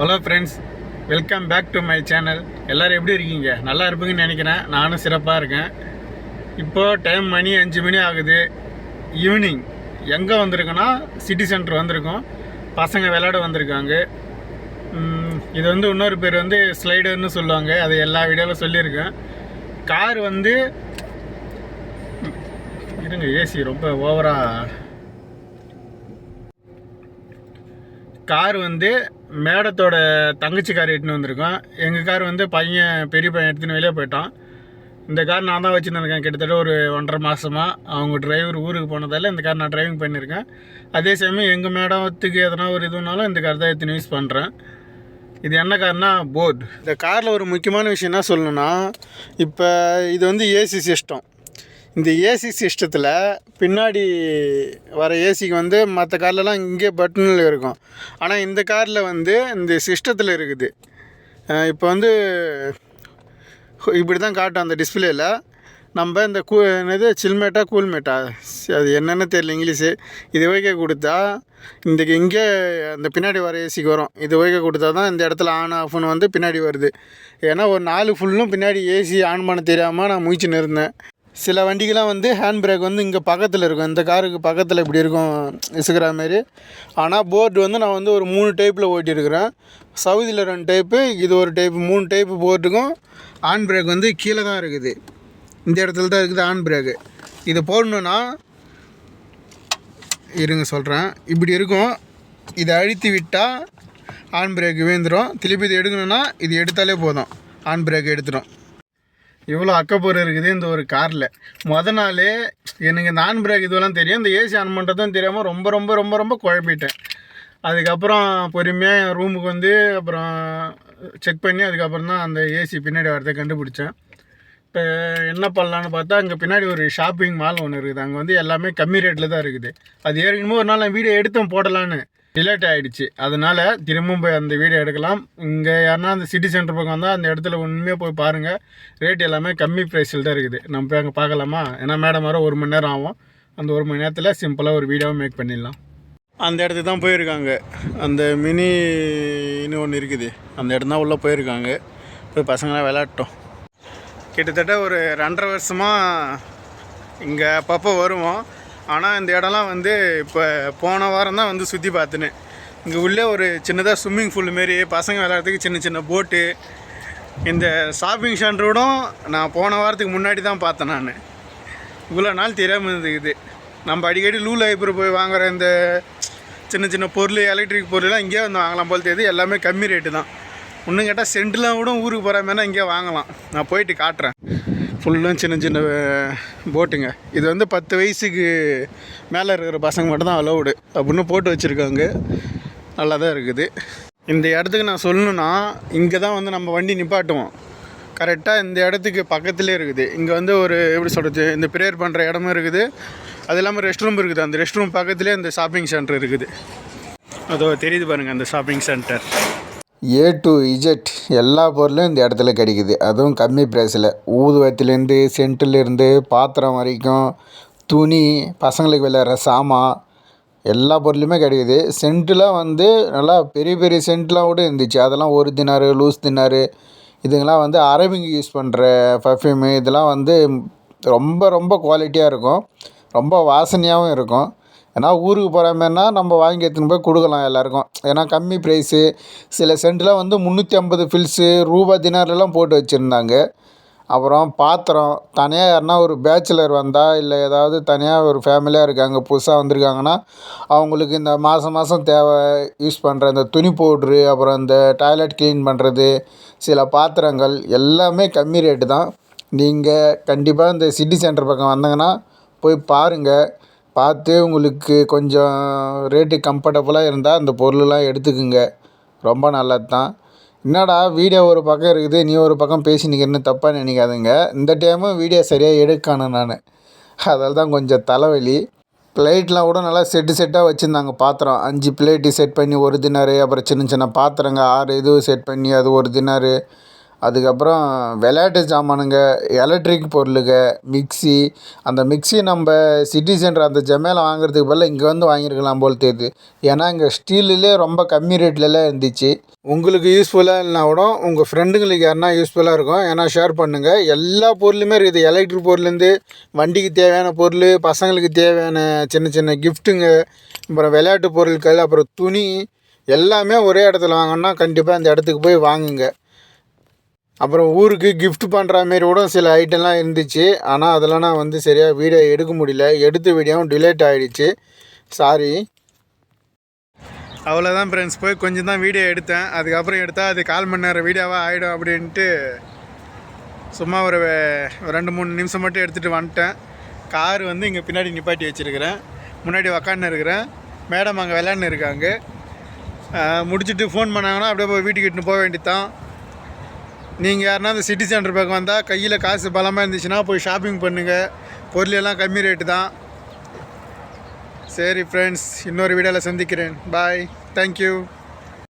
Hello friends welcome back to my channel எல்லோரும் எப்படி இருக்கீங்க? நல்லா இருப்பீங்கன்னு நினைக்கிறேன். நானும் சிறப்பாக இருக்கேன். இப்போது டைம் மணி அஞ்சு மணி ஆகுது. ஈவினிங் எங்கே வந்திருக்கோன்னா சிட்டி சென்டர் வந்திருக்கோம். பசங்க விளையாட வந்திருக்காங்க. இது வந்து இன்னொரு பேர் வந்து ஸ்லைடர்னு சொல்லுவாங்க. அது எல்லா வீடியோவில் சொல்லியிருக்கேன். கார் வந்து இருங்க ஏசி ரொம்ப ஓவராக கார் வந்து மேடத்தோட தங்கச்சி கார் எடுத்துன்னு வந்திருக்கோம். எங்கள் கார் வந்து பையன் பெரிய பையன் எடுத்துன்னு வெளியே போயிட்டான். இந்த கார் நான் தான் வச்சுருந்துருக்கேன் கிட்டத்தட்ட ஒரு ஒன்றரை மாதமாக அவங்க டிரைவர் ஊருக்கு போனதால் இந்த கார் நான் டிரைவிங் பண்ணியிருக்கேன். அதே சமயம் எங்கள் மேடத்துக்கு எதனா ஒரு இதுனாலும் இந்த கார் தான் எடுத்துன்னு யூஸ் பண்ணுறேன் இது என்ன கார்னா போர்டு. இந்த காரில் ஒரு முக்கியமான விஷயம் என்ன சொல்லணும்னா இப்போ இது வந்து ஏசி சிஸ்டம் இந்த ஏசி சிஸ்டத்தில் பின்னாடி வர ஏசிக்கு வந்து மற்ற கார்லலாம் இங்கே பட்டனில் இருக்கும். ஆனால் இந்த காரில் வந்து இந்த சிஸ்டத்தில் இருக்குது. இப்போ வந்து இப்படி தான் காட்டும் அந்த டிஸ்பிளேயில் நம்ம இந்த கூ என்னது சில்மேட்டா கூல்மேட்டா அது என்னென்னு தெரியல இங்கிலீஷு. இது வைக்க கொடுத்தா இந்த இங்கே அந்த பின்னாடி வர ஏசிக்கு வரும். இது வைக்க கொடுத்தா தான் இந்த இடத்துல ஆன் ஆஃப்னு வந்து பின்னாடி வருது. ஏன்னா ஒரு நாலு ஃபுல்லும் பின்னாடி ஏசி ஆன் பண்ண தெரியாமல் நான் முயற்சின்னு இருந்தேன் சில வண்டிக்கெலாம் வந்து ஹேண்ட் பிரேக் வந்து இங்கே பக்கத்தில் இருக்கும். இந்த காருக்கு பக்கத்தில் இப்படி இருக்கும் இசுக்கிற மாரி ஆனால் போர்டு வந்து நான் வந்து ஒரு மூணு டைப்பில் ஓட்டியிருக்கிறேன். சவுதியில் ரெண்டு டைப்பு இது ஒரு டைப்பு மூணு டைப்பு போர்ட்டுக்கும் ஆன் பிரேக் வந்து கீழே தான் இருக்குது. இந்த இடத்துல தான் இருக்குது ஆன் பிரேக்கு இது போடணுன்னா இருங்க சொல்கிறேன் இப்படி இருக்கும். இதை அழுத்தி விட்டால் ஆன் பிரேக் விழுந்துடும் திருப்பி இது எடுக்கணும்னா இது எடுத்தாலே போதும். ஆன் பிரேக் எடுத்துடும் இவ்வளோ அக்கப்பூர் இருக்குது இந்த ஒரு காரில். மொதல் நாளே எனக்கு இந்த ஆன் பிரேக் இதுவெல்லாம் தெரியும். இந்த ஏசி ஆன் பண்ணுறதும் தெரியாமல் ரொம்ப ரொம்ப ரொம்ப ரொம்ப குழப்பிட்டேன். அதுக்கப்புறம் பொறுமையாக என் ரூமுக்கு வந்து அப்புறம் செக் பண்ணி அதுக்கப்புறம் தான் அந்த ஏசி பின்னாடி வரதை கண்டுபிடிச்சேன். இப்போ என்ன பண்ணலான்னு பார்த்தா அங்கே பின்னாடி ஒரு ஷாப்பிங் மால் ஒன்று இருக்குது. அங்கே வந்து எல்லாமே கம்மி ரேட்டில் தான் இருக்குது. அது ஏற்கனவே ஒரு நாள் நான் வீடியோ எடுத்தும் போடலான்னு டிலேட் ஆகிடுச்சு அதனால் திரும்பவும் போய் அந்த வீடியோ எடுக்கலாம். இங்கே யாருன்னா அந்த சிட்டி சென்டர் பக்கம் வந்தால் அந்த இடத்துல உண்மையாக போய் பாருங்கள் ரேட் எல்லாமே கம்மி ப்ரைஸில் தான் இருக்குது. நம்ம போய் அங்கே பார்க்கலாமா? ஏன்னா மேடம் வர ஒரு மணி நேரம் ஆகும். அந்த ஒரு மணி நேரத்தில் சிம்பிளாக ஒரு வீடியோவை மேக் பண்ணிடலாம். அந்த இடத்துக்கு தான் போயிருக்காங்க. அந்த மினின்னு ஒன்று இருக்குது. அந்த இடம் தான் உள்ளே போயிருக்காங்க. போய் பசங்களாம் விளையாட்டோம். கிட்டத்தட்ட ஒரு ரெண்டரை வருஷமாக இங்கே அப்பப்போ வருவோம். ஆனால் இந்த இடம்லாம் வந்து இப்போ போன வாரம் தான் வந்து சுற்றி பார்த்துனேன். இங்கே உள்ளே ஒரு சின்னதாக ஸ்விம்மிங் பூல் மாரி பசங்க விளையாடுறதுக்கு சின்ன சின்ன போட்டு இந்த ஷாப்பிங் சென்டரோடும் நான் போன வாரத்துக்கு முன்னாடி தான் பார்த்தேன் நான். இவ்வளோ நாள் தெரியாமல் இருந்துக்குது நம்ம அடிக்கடி லூ லைப்ரரி போய் வாங்குற இந்த சின்ன சின்ன பொருள் எலக்ட்ரிக் பொருள்லாம் இங்கேயே வந்து வாங்கலாம் போல் தெரியுது. எல்லாமே கம்மி ரேட்டு தான். இன்னும் கேட்டால் சென்ட்லாம் கூட ஊருக்கு போகிற மாதிரி இங்கே வாங்கலாம். நான் போயிட்டு காட்டுறேன். ஃபுல்லும் சின்ன சின்ன போட்டுங்க. இது வந்து பத்து வயசுக்கு மேலே இருக்கிற பசங்க மட்டும்தான் அலோவுடு அலௌடு அப்படின்னு போட்டு வச்சுருக்காங்க. நல்லா தான் இருக்குது. இந்த இடத்துக்கு நான் சொல்லணுன்னா இங்கே தான் வந்து நம்ம வண்டி நிப்பாட்டுவோம். கரெக்டாக இந்த இடத்துக்கு பக்கத்துலேயே இருக்குது. இங்கே வந்து ஒரு எப்படி சொல்கிறது இந்த ப்ரேயர் பண்ணுற இடமும் இருக்குது. அது இல்லாமல் ரெஸ்ட் ரூம் இருக்குது. அந்த ரெஸ்ட் ரூம் பக்கத்துலேயே இந்த ஷாப்பிங் சென்டர் இருக்குது. அதோ தெரியுது பாருங்கள் அந்த shopping centre A to Z எல்லா பொருளும் இந்த இடத்துல கிடைக்குது. அதுவும் கம்மி ப்ரைஸில் ஊதுவத்திலேருந்து சென்ட்டுலேருந்து பாத்திரம் வரைக்கும் துணி பசங்களுக்கு விளையாடுற சாமான் எல்லா பொருளுமே கிடைக்குது. சென்ட்டுலாம் வந்து நல்லா பெரிய பெரிய சென்ட்லாம் கூட இருந்துச்சு. அதெல்லாம் ஒரு தினாரு லூஸ் தினாரு. இதுங்கெல்லாம் வந்து அரபிங்க யூஸ் பண்ணுற பர்ஃப்யூமு இதெல்லாம் வந்து ரொம்ப ரொம்ப குவாலிட்டியாக இருக்கும். ரொம்ப வாசனையாகவும் இருக்கும். ஏன்னா ஊருக்கு போகிற மாதிரினா நம்ம வாங்கி எடுத்துன்னு போய் கொடுக்கலாம் எல்லாருக்கும். ஏன்னா கம்மி ப்ரைஸு சில சென்ட்லாம் வந்து முந்நூற்றி ஐம்பது ஃபில்ஸு ரூபா தினார்லாம் போட்டு வச்சுருந்தாங்க. அப்புறம் பாத்திரம் தனியாக யாருன்னா ஒரு பேச்சுலர் வந்தால் இல்லை ஏதாவது தனியாக ஒரு ஃபேமிலியாக இருக்காங்க புதுசாக வந்திருக்காங்கன்னா அவங்களுக்கு இந்த மாதம் மாதம் தேவை யூஸ் பண்ணுற இந்த துணி பவுட்ரு அப்புறம் இந்த டாய்லெட் க்ளீன் பண்ணுறது சில பாத்திரங்கள் எல்லாமே கம்மி ரேட்டு தான். நீங்கள் கண்டிப்பாக இந்த சிட்டி சென்டர் பக்கம் வந்தீங்கன்னா போய் பாருங்கள் பார்த்து உங்களுக்கு கொஞ்சம் ரேட்டு கம்ஃபர்டபுளாக இருந்தால் அந்த பொருளெலாம் எடுத்துக்குங்க. ரொம்ப நல்லது தான் என்னடா வீடியோ ஒரு பக்கம் இருக்குது நீ ஒரு பக்கம் பேசினிக்கிறன்னு தப்பாக நினைக்காதுங்க. இந்த டைமும் வீடியோ சரியாக எடுக்கணும் நான். அதில் தான் கொஞ்சம் தலைவலி. பிளேட்லாம் கூட நல்லா செட்டு செட்டாக வச்சுருந்தாங்க பாத்திரம். அஞ்சு பிளேட்டு செட் பண்ணி ஒரு தினாரு அப்புறம் சின்ன சின்ன பாத்திரங்க ஆறு இது செட் பண்ணி அது ஒரு தினாரு. அதுக்கப்புறம் விளையாட்டு சாமானுங்க எலக்ட்ரிக் பொருளுங்க மிக்ஸி அந்த மிக்ஸி நம்ம சிட்டி சென்டர் அந்த ஜமேல வாங்குறதுக்கு பதிலாக இங்கே வந்து வாங்கியிருக்கலாம் போல் தெரியுது. ஏன்னா இங்கே ஸ்டீலுலே ரொம்ப கம்மி ரேட்லலாம் இருந்துச்சு. உங்களுக்கு யூஸ்ஃபுல்லாக இல்லைனா கூட உங்கள் ஃப்ரெண்டுங்களுக்கு யாருனா யூஸ்ஃபுல்லாக இருக்கும். ஏன்னா ஷேர் பண்ணுங்கள் எல்லா பொருளுமே இருக்குது. எலக்ட்ரிக் பொருள்லேருந்து வண்டிக்கு தேவையான பொருள் பசங்களுக்கு தேவையான சின்ன சின்ன கிஃப்ட்டுங்க அப்புறம் விளையாட்டு பொருட்கள் அப்புறம் துணி எல்லாமே ஒரே இடத்துல வாங்கினா கண்டிப்பாக அந்த இடத்துக்கு போய் வாங்குங்க. அப்புறம் ஊருக்கு கிஃப்ட் பண்ணுற மாரி கூட சில ஐட்டம்லாம் இருந்துச்சு. ஆனால் அதெல்லாம் நான் வந்து சரியாக வீடியோ எடுக்க முடியல. எடுத்த வீடியோவும் டிலேட் ஆகிடுச்சு சாரி அவ்வளோதான் ஃப்ரெண்ட்ஸ் போய் கொஞ்சம் தான் வீடியோ எடுத்தேன். அதுக்கப்புறம் எடுத்தால் அது கால் மணி நேரம் வீடியோவாக ஆகிடும் அப்படின்ட்டு சும்மா ஒரு ரெண்டு மூணு நிமிஷம் மட்டும் எடுத்துகிட்டு வந்துட்டேன். கார் வந்து இங்கே பின்னாடி நிப்பாட்டி வச்சுருக்கிறேன். முன்னாடி உக்காந்து இருக்கிறேன். மேடம் அங்கே விளையாண்டு இருக்காங்க. முடிச்சுட்டு ஃபோன் பண்ணாங்கன்னா அப்படியே போய் வீட்டுக்கு இட்டுன்னு போக வேண்டியதான் நீங்கள் யாருன்னா அந்த சிட்டி சென்டர் பக்கம் வந்தால் கையில் காசு பலமாக இருந்துச்சுன்னா போய் ஷாப்பிங் பண்ணுங்கள் பொருள் எல்லாம் கம்மி ரேட்டு தான். சரி ஃப்ரெண்ட்ஸ் இன்னொரு வீடியோவில் சந்திக்கிறேன். Bye thank you